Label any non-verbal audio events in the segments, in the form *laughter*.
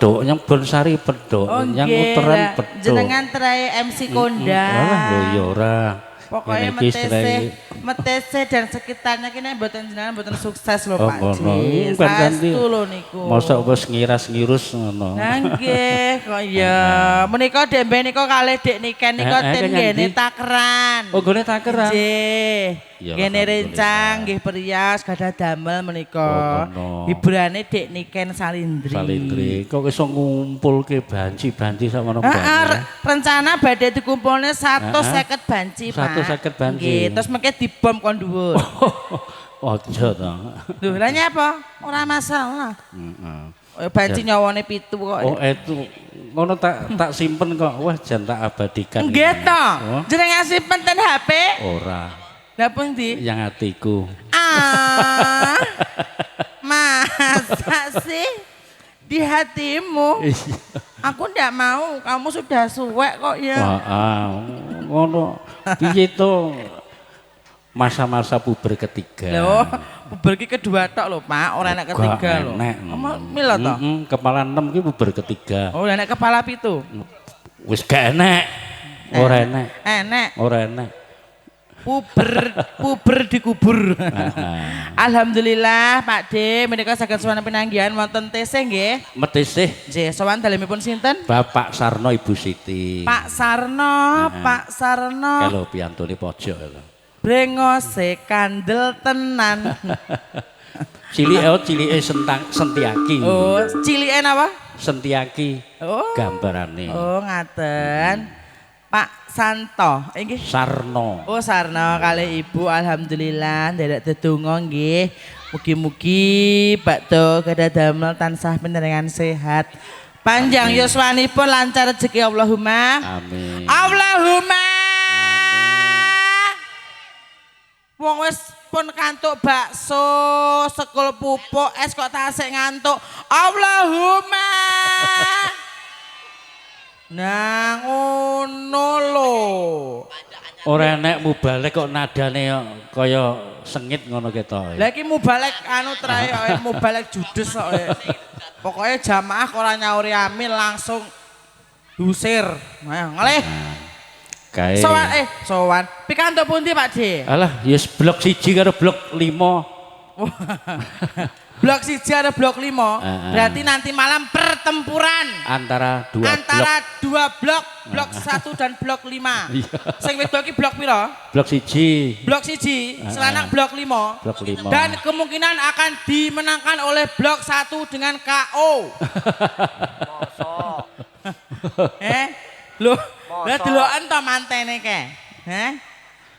pedok, yang Bonsari pedok, Oh, yang nggih, uteran lah. pedok. Jenengan terakhir MC kondang. Alah lho ya ora. Pokoknya metese, metese dan sekitarnya kini mboten jenengan mboten sukses lho Oh, Pak. Ji. Kan. Saestu lho niku. Masa wis ngiras-ngirus ngono. Nah, nggih, kok *laughs* ya. Menika dembe nika kalih Dik Niken nika Eh, eh, ten kan ngene ngendi? takeran. Oh, gone takeran. Nggih. Ya, Ngene alhamdulillah. rencang nggih perias gadah damel menika. Oh. Hiburane Dik Niken Salindri. Salindri, kok iso ngumpulke banci-banci sama nang Ah, ah, banyak. re- rencana badhe dikumpulne 150 banci, Pak. 150 banci. Nggih, terus mengke dibom kon dhuwur. Ojo to. Lho, lah nyapa? Ora masalah. Heeh. Oh, banci nyawane pitu kok. Oh, itu ngono tak tak simpen kok. Wah, jan tak abadikan. Nggih to. Oh. Jenengan simpen ten HP. Ora. Lah pundi? Yang hatiku. Ah. *laughs* Masa sih di hatimu? Iya. Aku ndak mau, kamu sudah suwek kok ya. Ngono. Piye to masa-masa puber ketiga. Loh, puber ki kedua tok lho, Pak, ora enak ketiga lho. Kamu mila to? Mm-mm, kepala enam ki puber ketiga. Oh, enak kepala pitu. Wis gak enek. Ora enek. Enek. Ora enek. Puber, puber dikubur. Ah, Alhamdulillah Pak D, menika saged suwana penanggihan wonten TC nggih. Metisih Nggih, sowan dalemipun sinten? Bapak Sarno Ibu Siti. Pak Sarno, Pak Sarno. Kalau piantune pojok lho. Brengose kandel tenan. *laughs* Cilike oh cilike sentang sentiaki. Oh, cilike napa? Sentiaki Oh. gambarane. Oh, ngaten. Pak Santo, inggih. Sarno. Oh, Sarno kali Ibu alhamdulillah nderek dedonga nggih. Mugi-mugi bakto kada damel tansah panjenengan sehat. Panjang yuswanipun lancar rezeki Allahumma. Amin. Allahumma. Wong wis pun kantuk bakso, sekul pupuk, es kok tasik ngantuk. Allahumma. Nah. Ora enek mubalek kok nadane kaya sengit ngono ketok. Lah iki mubalek anu trae kaya *laughs* mubalek judes kok. eh. Pokoknya jamaah ora nyauri amin langsung dusir. Nah, ngalih. Kae. Sowan eh sowan. Pikantuk pundi Pak D? Alah, yes blok siji karo blok limo. *laughs* blok siji ada blok limo. Heeh. Berarti nanti malam pertempuran antara dua antara blok. dua blok, blok satu dan blok lima. *laughs* Iya. Sing wedok iki blok piro? Blok siji, Blok siji, selanak blok limo. blok limo. Dan kemungkinan akan dimenangkan oleh blok satu dengan KO. eh, lu, lu deloken to mantene ke? Eh?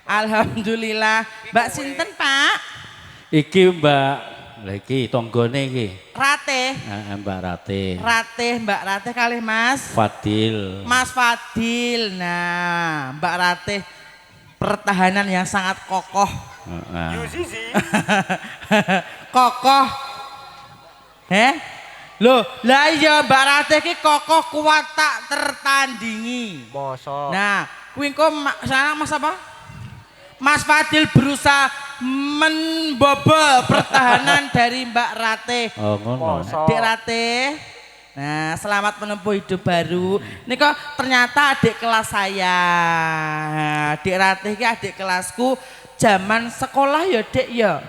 Alhamdulillah. Mbak Sinten, Pak? Iki Mbak, lah iki tanggane iki. Rate. Nah, Mbak Rate. Rate, Mbak Rate kali Mas. Fadil. Mas Fadil. Nah, Mbak Rate pertahanan yang sangat kokoh. Heeh. *laughs* kokoh. Eh? Loh, lah iya Mbak Ratih ki kokoh kuat tak tertandingi. Masa. Nah, kuwi engko sana Mas apa? Mas Fadil berusaha membobol pertahanan *laughs* dari Mbak Ratih. Oh, ngono. Adik Ratih. Nah, selamat menempuh hidup baru. Ini kok ternyata adik kelas saya. Adik Ratih ki adik kelasku zaman sekolah ya, Dek ya.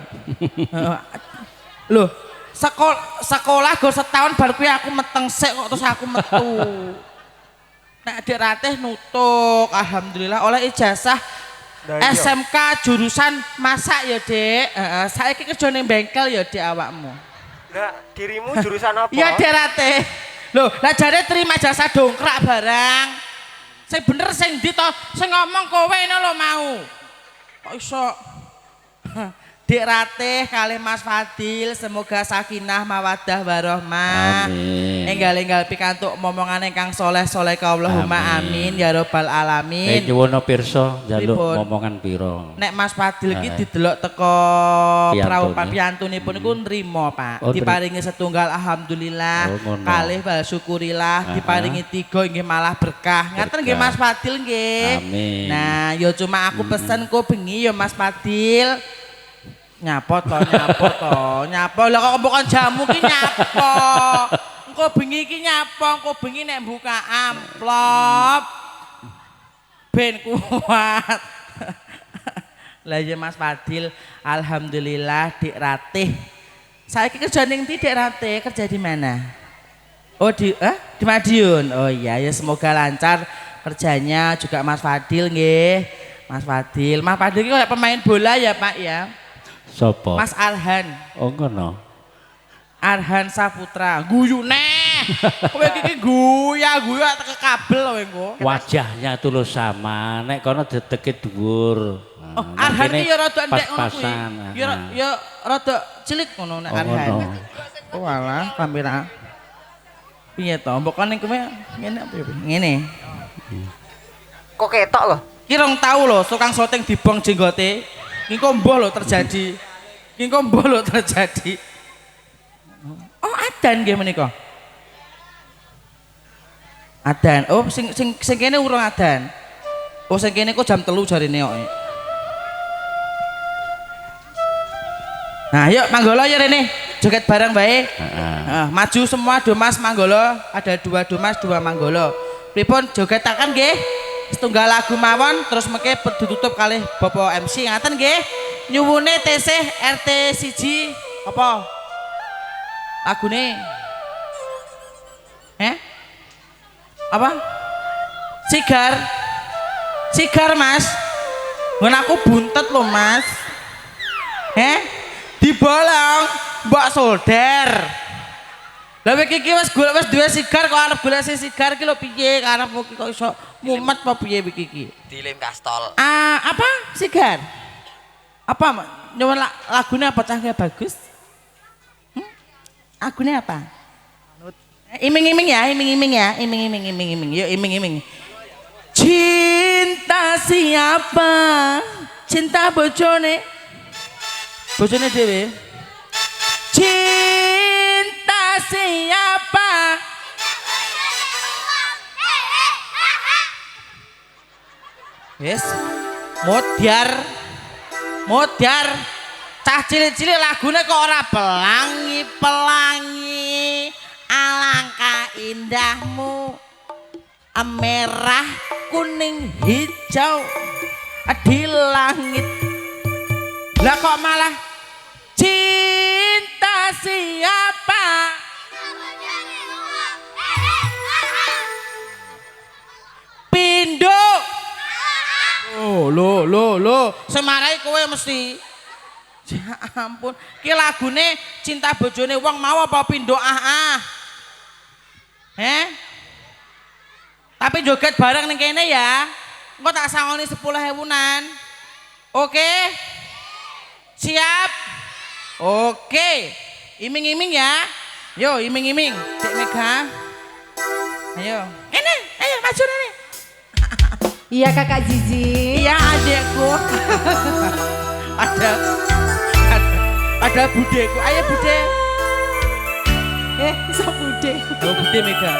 *laughs* Loh, sekolah sekolah gue setahun baru kuwi aku meteng sik kok terus aku metu. *laughs* Nah, adik Ratih nutuk, alhamdulillah oleh ijazah. SMK jurusan masak ya, Dek. Heeh, saiki kerja ning bengkel ya, Dek awakmu. Lah, dirimu jurusan apa? Iya derate. Loh, lah jare terima jasa dongkrak barang. Sing bener sing ndi to? Sing ngomong kowe ini lho mau. Kok iso? Dik Ratih kali Mas Fadil semoga sakinah mawadah warohmah. Amin. Enggal-enggal pikantuk momongan ingkang soleh-soleh ka Allahumma amin. Amin. ya rabbal alamin. nyuwun pirsa njaluk momongan pira. Nek Mas Fadil ki Eh. didelok teko prau piyantunipun iku nrimo, Pak. Oh, Diparingi setunggal alhamdulillah. Oh. Kalih bal syukurillah, diparingi tiga nggih malah berkah. Ngaten nggih. Mas Fadil nggih. Amin. Nah, ya cuma aku pesen kok bengi ya Mas Fadil. Nyapo to, nyapo to, nyapo. Lah kok bukan jamu ki nyapo. engko bengi iki nyapa, engko bengi nek buka amplop. Ben kuat. Lah ya Mas Fadil, alhamdulillah Dik Ratih. Saiki kerja ning ndi Dik Ratih? Kerja di mana? Oh di eh di Madiun. Oh iya ya semoga lancar kerjanya juga Mas Fadil nggih. Mas Fadil, Mas Fadil iki kayak pemain bola ya Pak ya. Sopo? Mas Alhan. Oh ngono. Arhan Saputra, guyu neh. *laughs* Kowe iki guya guya teke kabel kowe engko. Wajahnya tuh lo sama, nek kono dedeke dhuwur. Nah, Oh, nek Arhan kene iki ya rada ndek ngono kuwi. Ya Nah. ya rada cilik ngono nek Oh, Arhan. ngono. Oh alah kamera. Piye to? Mbok kan kowe ngene apa ya? Ngene. Kok ketok loh? Ki rong tau lho tukang syuting dibong jenggote. Mbuh lho terjadi. Mbuh lho terjadi. Oh, adan nggih menika. Adan. Oh, sing sing sing kene urung adan. Oh, sing kene kok jam 3 jarine kok. Nah, yuk Manggolo ya Rene. Joget bareng baik. Nah, maju semua Domas Manggolo. Ada dua Domas, dua Manggolo. Pripun jogetakan nggih? Setunggal lagu mawon terus mengke ditutup kali Bapak MC ngaten nggih. Nyuwune TC RT siji apa? Lagune. Eh? Apa? Sigar. Sigar, Mas. Ngon aku buntet loh, Mas. Eh? Dibolong, Mbak Solder. Lah kowe iki wis golek wis duwe sigar kok golek si sigar ki lho piye karepmu ki kok iso mumet apa piye iki iki? Dilim kastol. Ah, apa? Sigar. Apa? Mak? Nyuwun la- lagune apa cah bagus? Hmm? Lagune apa? Iming-iming ya, iming-iming ya, iming-iming, iming-iming. Yuk iming-iming. Cinta siapa? Cinta bojone. Bojone dhewe. Cinta siapa? Yes. Modiar. Modiar. Cah cilik-cilik lagune kok ora pelangi-pelangi. Alangkah indahmu. Merah, kuning, hijau di langit. Lah kok malah cinta siapa? Lo lo lo, semarai kowe mesti. Ya ampun, ki lagune cinta bojone wong mau apa pindo ah ah. Eh? Tapi joget bareng ning kene ya. Engko tak sangoni 10 ewunan. Oke? Siap? Oke. Iming-iming ya. Yo, iming-iming. Cek Mega. Ayo. Ini, ayo maju ini. Iya kakak Zizi. Iya adekku. ada, ada, ada budeku. Ayo bude. Eh, bisa bude. Oh bude Mega.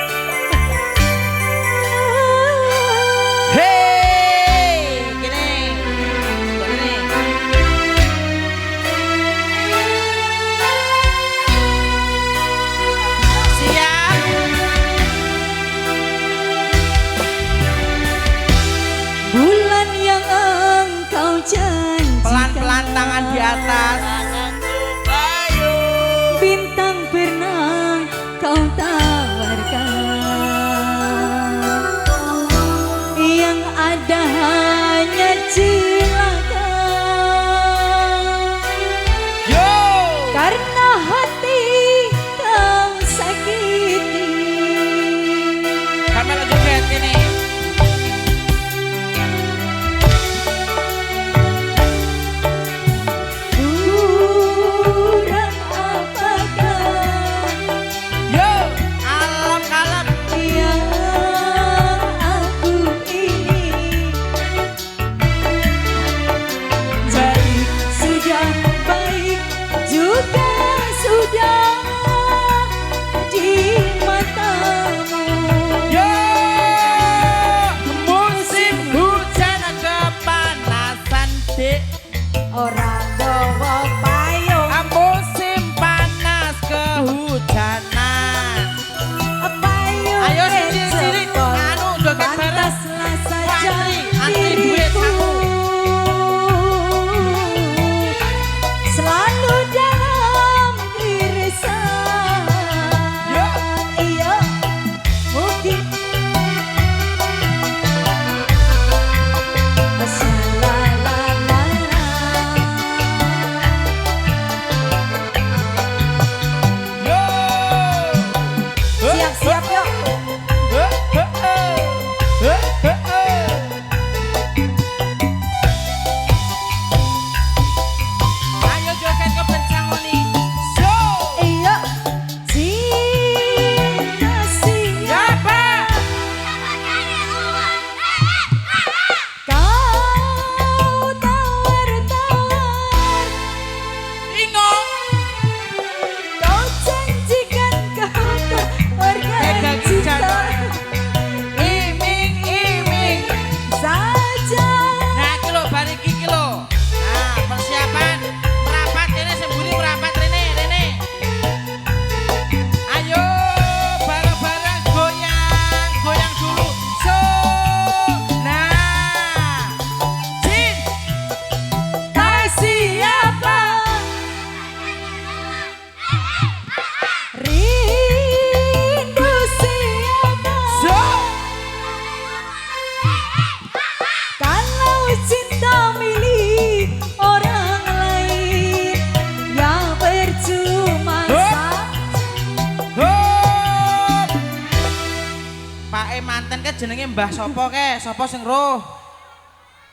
Sapa sing roh?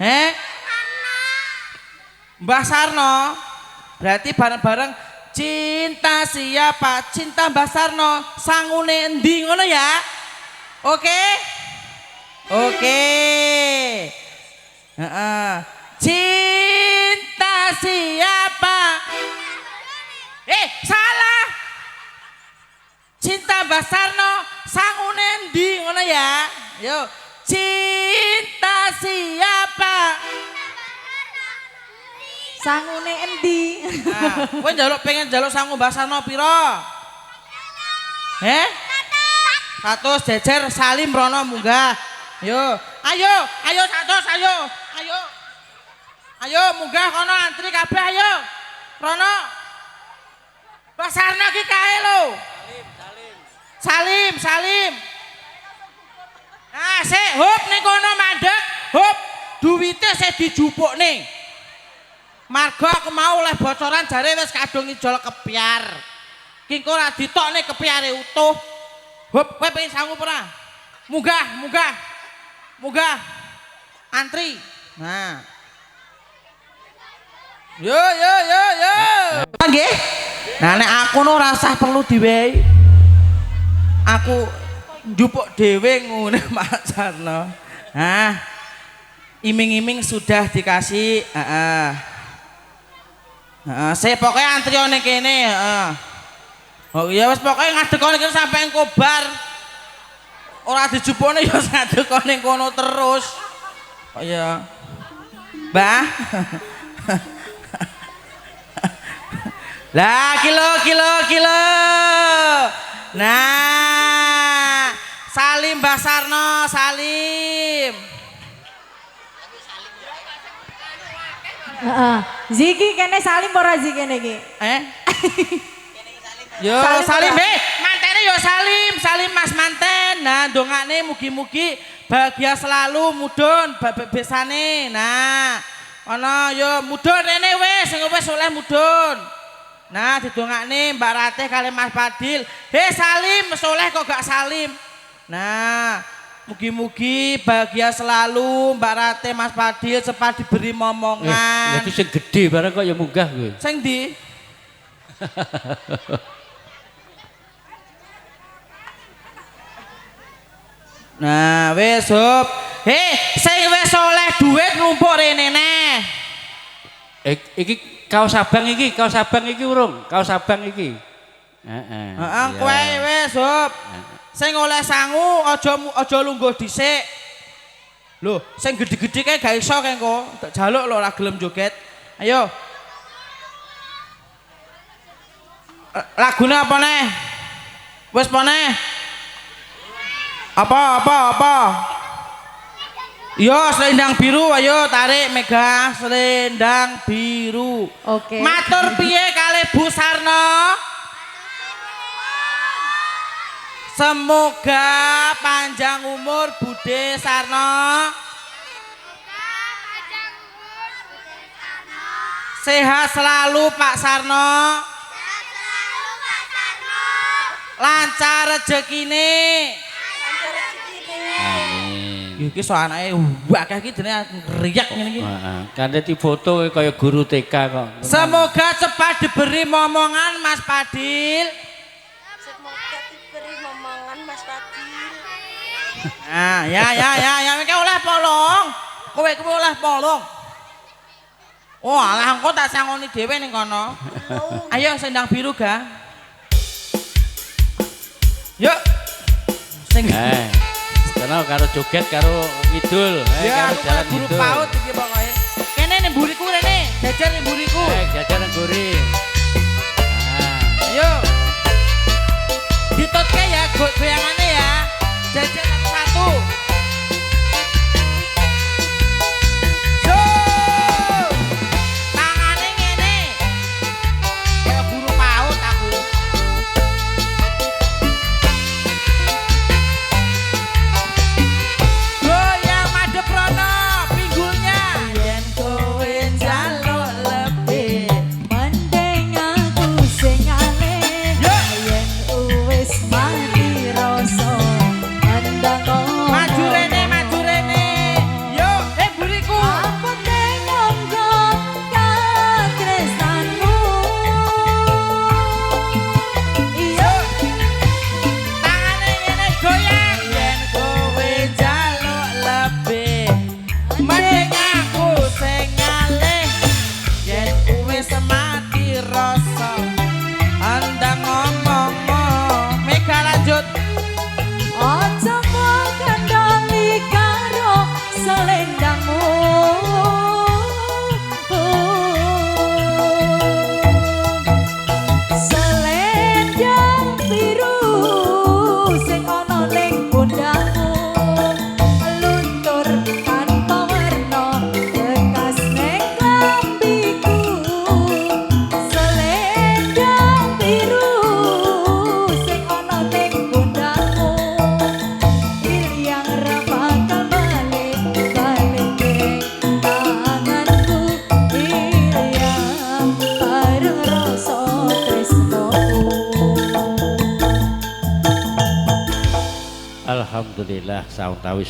Heh? Mbah Sarno. Berarti bareng-bareng cinta siapa? Cinta Mbah Sarno. Sangune endi ngono ya? Oke? Oke. Heeh. Cinta siapa? Eh, salah. Cinta Mbah Sarno sangune endi ngono ya? Yo. Cinta siapa? Sangune endi Nah, kowe njaluk pengen njaluk sangu Mbah Sarno pira? Heh? Satu jejer Salim Rono munggah. Yo, ayo, ayo satu, ayo, ayo. Ayo munggah kono antri kabeh ayo. Rono. Mbah Sarno ki kae lho. Salim, Salim. Nah, sik, hop ning kono mandek, hop. Duwite sik dijupuk ning. Marga aku mau oleh bocoran jare wis kadung ijol kepiar. Ki engko ora ditokne kepiare utuh. Hop, kowe pengen sangu ora? Munggah, munggah. Munggah. Antri. Nah. Yo yo yo yo. Nggih. Nah nek aku no rasah perlu diwehi. Aku njupuk dhewe ngene *laughs* Pak Sarno. Nah. Iming-iming sudah dikasih, heeh. Heeh, saya pokoknya antrione kene, heeh. Oh iya wis pokoke ngadekone kene sampe kobar. Ora dijupukne *laughs* ya ngadekone kono terus. Oh iya. Mbah. *laughs* Lah kilo kilo kilo. Nah, Salim Mbah Sarno, Salim. Heeh. Ziki kene salim ora Ziki kene iki? Eh? *laughs* Yo Salim Salim, he, mantene yo Salim, Salim Mas manten. Nah, dongane mugi-mugi bahagia selalu mudun ba- ba- besane. Nah, ana yo mudun rene wis, sing wis oleh mudun. Nah, didongakne Mbak Ratih kali Mas Padil. He Salim, soleh kok gak Salim. Nah, mugi-mugi bahagia selalu Mbak Ratih Mas Padil cepat diberi Eh, momongan. lagi sing gede barang kok ya munggah kowe. Sing di? *laughs* Nah, wis hop. Hei, sing wis oleh duit numpuk rene neh. Eh, iki kaos abang iki, kaos abang iki urung, kaos abang iki. Heeh. Heeh, kowe wis hop. Sing oleh sangu aja aja lungguh dhisik. Lho, sing gede-gede kae gak iso kae engko. Tak jaluk lho ora gelem joget. Ayo. Lagune apa neh? Wis apa neh? Apa apa apa? Yo selendang biru ayo tarik mega selendang biru. Oke. Matur piye kali Bu Sarno? Semoga panjang umur Bude Sarno. Sehat selalu Pak Sarno. lancar rezekine. Amin. Iki so anake akeh iki dene ngriyak ngene iki. Heeh. Kante difoto kaya guru TK kok. Semoga cepat diberi momongan Mas Padil. Nah, ya ya ya ya kowe oleh polong. Kowe kowe oleh polong. Oh, alah engko tak sangoni dhewe ning kono. Ayo sendang biru ga. Yuk. Sing Eh. Kenal karo joget karo ngidul, eh Ya, karo jalan ngidul. PAUD iki pokoke. Kene ning buriku rene, jajar ning buriku. Eh, jajan nang guri. Ah. Ayo. Ditutke ya go- goyangane ya. Jajar Oh. Alhamdulillah saung tawi